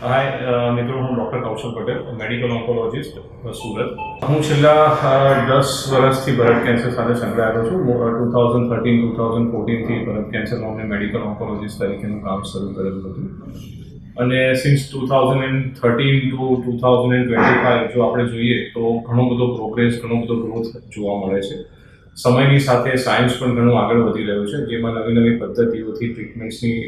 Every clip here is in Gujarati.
હાય મિત્રો, હું doctor Kaushal Patel medical oncologist Surat હું છેલ્લા દસ વર્ષથી ભરત કેન્સર સાથે સંકળાયેલો છું. Two thousand thirteen two thousand ફોર્ટીનથી Bharat કેન્સરમાં મેં મેડિકલ ઓન્કોલોજિસ્ટ તરીકેનું કામ શરૂ કરેલું હતું. અને since two thousand and thirteen to two thousand and twenty five જો આપણે જોઈએ તો ઘણો બધો પ્રોગ્રેસ ઘણો બધો ગ્રોથ જોવા મળે છે. સમયની સાથે સાયન્સ પણ ઘણું આગળ વધી રહ્યું છે, જેમાં નવી નવી પદ્ધતિઓથી ટ્રીટમેન્ટ્સની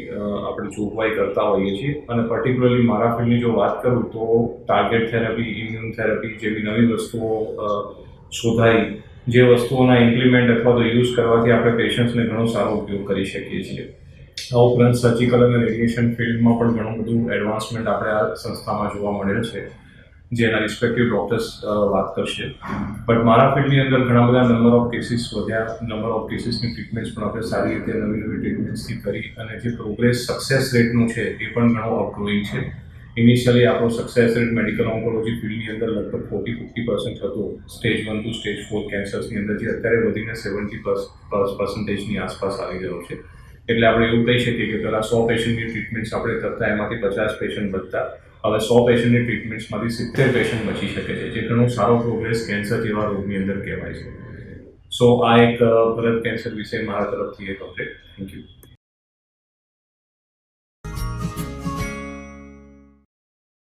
આપણે જોગવાઈ કરતા હોઈએ છીએ. અને પર્ટિક્યુલરલી મારા ફિલ્ડની જો વાત કરું તો ટાર્ગેટ થેરેપી ઇમ્યુન થેરેપી જેવી નવી વસ્તુઓ શોધાઈ, જે વસ્તુઓના ઇમ્પ્લિમેન્ટ અથવા તો યુઝ કરવાથી આપણે પેશન્ટ્સને ઘણો સારો ઉપયોગ કરી શકીએ છીએ. આ ઉપરાંત સર્જિકલ અને રેડિયેશન ફિલ્ડમાં પણ ઘણું બધું એડવાન્સમેન્ટ આપણે આ સંસ્થામાં જોવા મળેલ છે. જેના રિસ્પેક્ટિવ ડોક્ટર્સ વાત કરશે. બટ મારા ફિલ્ડની અંદર ઘણા બધા નંબર ઓફ કેસીસ વધ્યા. નંબર ઓફ કેસીસની ટ્રીટમેન્ટ્સ પણ આપણે સારી રીતે નવી નવી ટ્રીટમેન્ટ્સથી કરી અને જે પ્રોગ્રેસ સક્સેસ રેટનું છે એ પણ ઘણો અપગ્રોઈંગ છે. ઇનિશિયલી આપણો સક્સેસ રેટ મેડિકલ ઓન્કોલોજી ફિલ્ડની અંદર લગભગ ફોર્ટી ફિફ્ટી પર્સન્ટ હતો. Stage one two stage four કેન્સર્સની અંદર જે અત્યારે વધીને સેવન્ટી પર્સન્ટેજની આસપાસ આવી ગયો છે. એટલે આપણે એવું કહી શકીએ કે પહેલાં સો પેશન્ટની ટ્રીટમેન્ટ્સ આપણે કરતા એમાંથી પચાસ પેશન્ટ બચતા. હવે સો પેશન્ટની ટ્રીટમેન્ટ્સમાંથી સિત્તેર પેશન્ટ બચી શકે છે, જે ઘણો સારો પ્રોગ્રેસ કેન્સર જેવા રોગની અંદર કહેવાય છે. સો આ એક બ્લડ કેન્સર વિશે મારા તરફથી એક અપડેટ થેન્ક યુ